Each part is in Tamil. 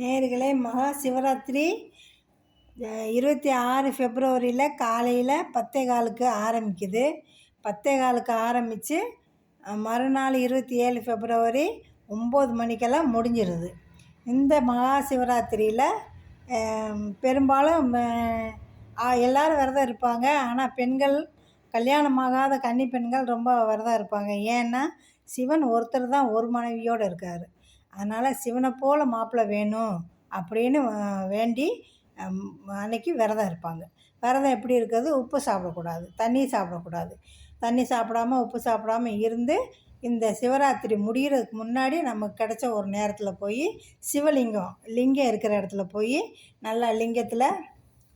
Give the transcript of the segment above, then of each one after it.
நேர்களே மகா சிவராத்திரி. இருபத்தி ஆறு ஃபெப்ரவரியில் காலையில் பத்தே காலுக்கு ஆரம்பிக்குது. பத்தே காலுக்கு ஆரம்பித்து மறுநாள் இருபத்தி ஏழு ஃபெப்ரவரி ஒம்பது மணிக்கெல்லாம் முடிஞ்சிருது. இந்த மகா சிவராத்திரியில் பெரும்பாலும் எல்லோரும் விரதம் இருப்பாங்க. ஆனால் பெண்கள் கல்யாணமாகாத கன்னி பெண்கள் ரொம்ப விரதம் இருப்பாங்க. ஏன்னா சிவன் ஒருத்தர் தான் ஒரு மனைவியோடு இருக்கார். அதனால் சிவனை போல் மாப்பிள்ளை வேணும் அப்படின்னு வேண்டி அன்னைக்கு விரதம் இருப்பாங்க. விரதம் எப்படி இருக்கிறது? உப்பு சாப்பிடக்கூடாது. தண்ணி சாப்பிடக்கூடாது. தண்ணி சாப்பிடாம உப்பு சாப்பிடாம இருந்து இந்த சிவராத்திரி முடிகிறதுக்கு முன்னாடி நமக்கு கிடைச்ச ஒரு நேரத்தில் போய் சிவலிங்கம் லிங்கம் இருக்கிற இடத்துல போய் நல்லா லிங்கத்தில்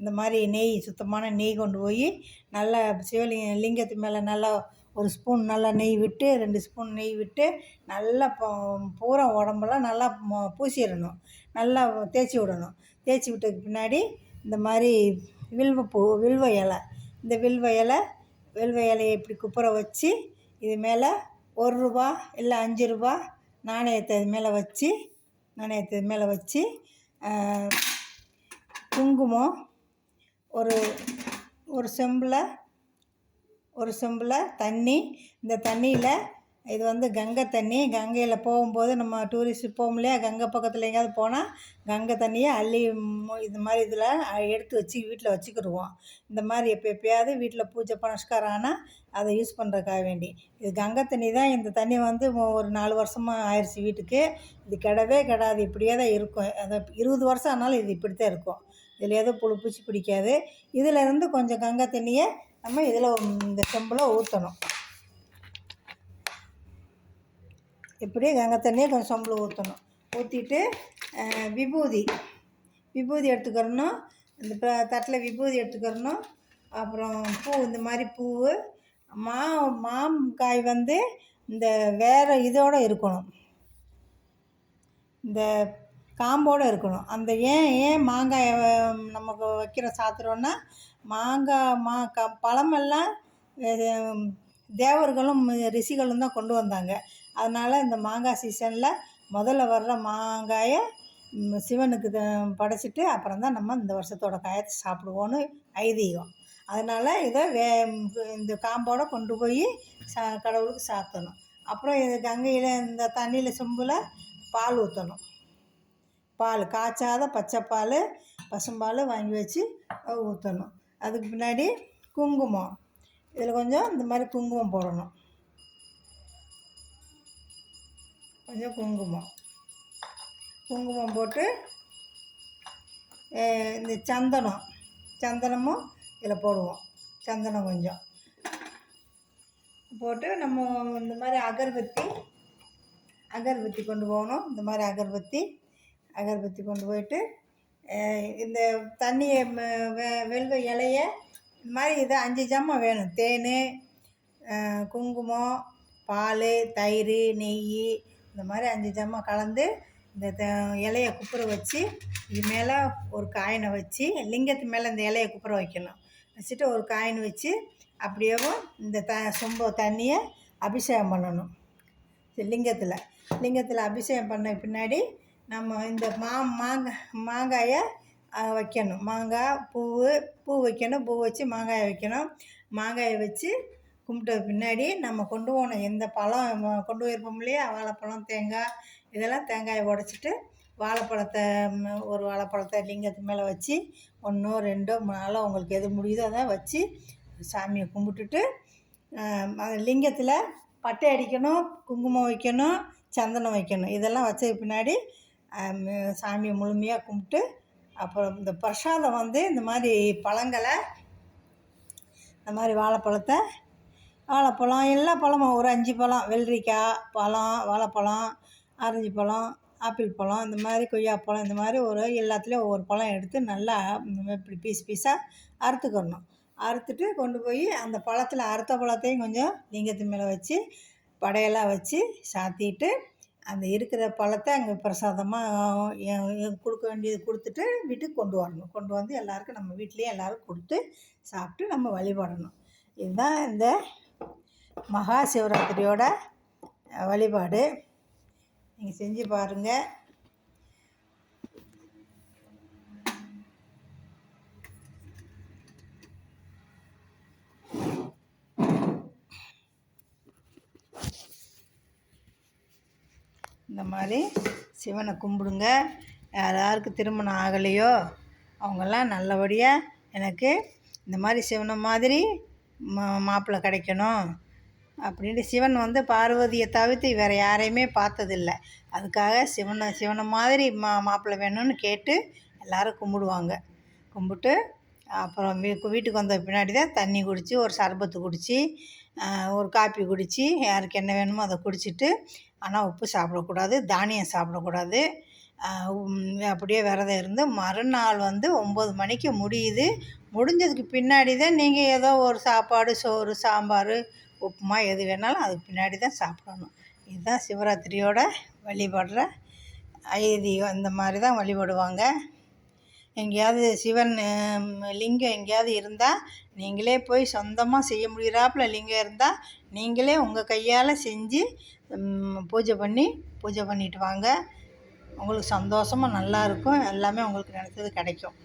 இந்த மாதிரி நெய் சுத்தமான நெய் கொண்டு போய் நல்லா சிவலிங்க லிங்கத்து மேலே நல்லா ஒரு ஸ்பூன் நல்லா நெய் விட்டு ரெண்டு ஸ்பூன் நெய் விட்டு நல்லா ப- பூரா உடம்பெல்லாம் நல்லா மொ- பூசிடணும். நல்லா தேய்ச்சி விடணும். தேய்ச்சி விட்டதுக்கு பின்னாடி இந்த மாதிரி வில்வப்பூ வில்வ இலை. இந்த வில்வ இலை வில்வ இலையை இப்படி குப்புற வச்சு இது மேலே ஒரு ரூபா இல்லை அஞ்சு ரூபா நாணயத்தை இது மேலே வச்சு நாணயத்தை இது மேலே வச்சு குங்குமம் ஒரு ஒரு செம்பில் ஒரு செம்பில் தண்ணி இந்த தண்ணியில் இது வந்து கங்கை தண்ணி. கங்கையில் போகும்போது நம்ம டூரிஸ்ட் போகும் இல்லையா? கங்கை பக்கத்தில் எங்கேயாவது போனால் கங்கை தண்ணியை அள்ளி மு- இது மாதிரி இதில் எடுத்து வச்சு வீட்டில் வச்சுக்கிடுவோம். இந்த மாதிரி எப்போ எப்பயாவது வீட்டில் பூஜை புனஸ்காரம் ஆனால் அதை யூஸ் பண்ணுறதுக்காக வேண்டி. இது கங்கை தண்ணி தான். இந்த தண்ணி வந்து ஒரு நாலு வருஷமாக ஆயிடுச்சு வீட்டுக்கு. இது கெடவே கெடாது. இப்படியே தான் இருக்கும். அதை இருபது வருஷம் ஆனாலும் இது இப்படி தான் இருக்கும். இதில் எதுவும் புழு பூச்சி பிடிக்காது. இதிலேருந்து கொஞ்சம் கங்கை தண்ணியை நம்ம இதில் இந்த செம்பில் ஊற்றணும் இப்படியே கங்கை தண்ணியை கொஞ்சம் சொம்பில் ஊற்றணும் ஊற்றிட்டு விபூதி. விபூதி எடுத்துக்கிறணும். இந்த ப- தட்டில் விபூதி எடுத்துக்கிறணும். அப்புறம் பூ இந்த மாதிரி பூ மா மாங்காய் வந்து இந்த வேறு இதோடு இருக்கணும். இந்த காம்போடு இருக்கணும். அந்த ஏன் ஏன் மாங்காயை நமக்கு வைக்கிற சாத்துறோன்னா மாங்காய் மா க பழமெல்லாம் தேவர்களும் ரிஷிகளும் தான் கொண்டு வந்தாங்க. அதனால் இந்த மாங்காய் சீசனில் முதல்ல வர்ற மாங்காயை சிவனுக்கு படைச்சிட்டு அப்புறம் தான் நம்ம இந்த வருஷத்தோட காயத்தை சாப்பிடுவோன்னு ஐதீகம். அதனால் இதை வே இந்த காம்போடு கொண்டு போய் சா கடவுளுக்கு சாத்தணும். அப்புறம் இது கங்கையில் இந்த தண்ணியில் சொம்பில் பால் ஊற்றணும் பால் காய்ச்சாத பச்சை பால் பசும்பால் வாங்கி வச்சு ஊற்றணும் அதுக்கு பின்னாடி குங்குமம். இதில் கொஞ்சம் இந்த மாதிரி குங்குமம் போடணும். கொஞ்சம் குங்குமம். குங்குமம் போட்டு இந்த சந்தனம். சந்தனமும் இதில் போடுவோம். சந்தனம் கொஞ்சம். போட்டு நம்ம இந்த மாதிரி அகர்பத்தி அகர்பத்தி கொண்டு போகணும். இந்த மாதிரி அகர்பத்தி. அகர்பத்தி கொண்டு போயிட்டு இந்த தண்ணியை வெ- வெல்வ இலைய இந்த மாதிரி இது அஞ்சு ஜாமான் வேணும். தேன் குங்குமம் பால் தயிர் நெய் இந்த மாதிரி அஞ்சு ஜாமான் கலந்து இந்த த இலைய குப்புற வச்சு இது மேலே ஒரு காயினை வச்சு லிங்கத்து மேலே இந்த இலைய குப்புற வைக்கணும். வச்சுட்டு ஒரு காயின் வச்சு அப்படியேவும் இந்த த சொம்ப தண்ணியை அபிஷேகம் பண்ணணும். லிங்கத்தில் லிங்கத்தில் அபிஷேகம் பண்ண பின்னாடி நம்ம இந்த மா மாங்காய் மாங்காயை வைக்கணும். மாங்காய் பூ பூ வைக்கணும். பூ வச்சு மாங்காயை வைக்கணும். மாங்காயை வச்சு கும்பிட்ட பின்னாடி நம்ம கொண்டு போகணும். எந்த பழம் கொண்டு போயிருப்போம் இல்லையா? வாழைப்பழம் தேங்காய் இதெல்லாம் தேங்காயை உடச்சிட்டு வாழைப்பழத்தை ஒரு வாழைப்பழத்தை லிங்கத்து மேலே வச்சு ஒன்றோ ரெண்டோ நாலோ உங்களுக்கு எது முடியுதோ அதை வச்சு சாமியை கும்பிட்டுட்டு அது லிங்கத்தில் பட்டை அடிக்கணும் குங்குமம் வைக்கணும் சந்தனம் வைக்கணும். இதெல்லாம் வச்சதுக்கு பின்னாடி சாமியை முழுமையாக கும்பிட்டு அப்புறம் இந்த பிரசாதம் வந்து இந்த மாதிரி பழங்களை இந்த மாதிரி வாழைப்பழத்தை வாழைப்பழம் எல்லா பழமும் ஒரு அஞ்சு பழம் வெள்ளரிக்காய் பழம் வாழைப்பழம் ஆரஞ்சு பழம் ஆப்பிள் பழம் இந்த மாதிரி கொய்யாப்பழம் இந்த மாதிரி ஒரு எல்லாத்துலேயும் ஒவ்வொரு பழம் எடுத்து நல்லா இப்படி பீஸ் பீஸாக அறுத்துக்கணும். அறுத்துட்டு கொண்டு போய் அந்த பழத்தில் அறுத்த பழத்தையும் கொஞ்சம் லிங்கத்து மேலே வச்சு படையெல்லாம் வச்சு சாத்திட்டு அந்த இருக்கிற பழத்தை அங்கே பிரசாதமாக கொடுக்க வேண்டியது கொடுத்துட்டு வீட்டுக்கு கொண்டு வரணும். கொண்டு வந்து எல்லாருக்கும் நம்ம வீட்லேயே எல்லோரும் கொடுத்து சாப்பிட்டு நம்ம வழிபடணும். இதுதான் இந்த மகா சிவராத்திரியோட வழிபாடு. நீங்கள் செஞ்சு பாருங்கள் இந்த மாதிரி சிவனை கும்பிடுங்க. யாராருக்கு திருமணம் ஆகலையோ அவங்கெல்லாம் நல்லபடியாக எனக்கு இந்த மாதிரி சிவனை மாதிரி மா மாப்பிள்ளை கிடைக்கணும் அப்படின்ட்டு சிவன் வந்து பார்வதியை தவிர்த்து வேறு யாரையுமே பார்த்ததில்ல. அதுக்காக சிவனை சிவனை மாதிரி மா மாப்பிள்ளை வேணும்னு கேட்டு எல்லோரும் கும்பிடுவாங்க. கும்பிட்டு அப்புறம் வீ வீட்டுக்கு வந்த பின்னாடி தான் தண்ணி குடித்து ஒரு சர்பத்து குடித்து ஒரு காப்பி குடித்து யாருக்கு என்ன வேணுமோ அதை குடிச்சிட்டு ஆனால் உப்பு சாப்பிடக்கூடாது தானியம் சாப்பிடக்கூடாது. அப்படியே விரதம் இருந்து மறுநாள் வந்து ஒம்பது மணிக்கு முடியுது. முடிஞ்சதுக்கு பின்னாடி தான் நீங்கள் ஏதோ ஒரு சாப்பாடு சோறு சாம்பார் உப்புமா எது வேணாலும் அதுக்கு பின்னாடி தான் சாப்பிடணும். இதுதான் சிவராத்திரியோட வழிபடுற ஐதீகம். இந்த மாதிரி தான் வழிபடுவாங்க. எங்கேயாவது சிவன் லிங்கம் எங்கேயாவது இருந்தால் நீங்களே போய் சொந்தமாக செய்ய முடிகிறாப்புல லிங்கம் இருந்தால் நீங்களே உங்கள் கையால் செஞ்சு பூஜை பண்ணி பூஜை பண்ணிட்டு வாங்க. உங்களுக்கு சந்தோஷமாக நல்லாயிருக்கும் எல்லாமே உங்களுக்கு நினச்சது கிடைக்கும்.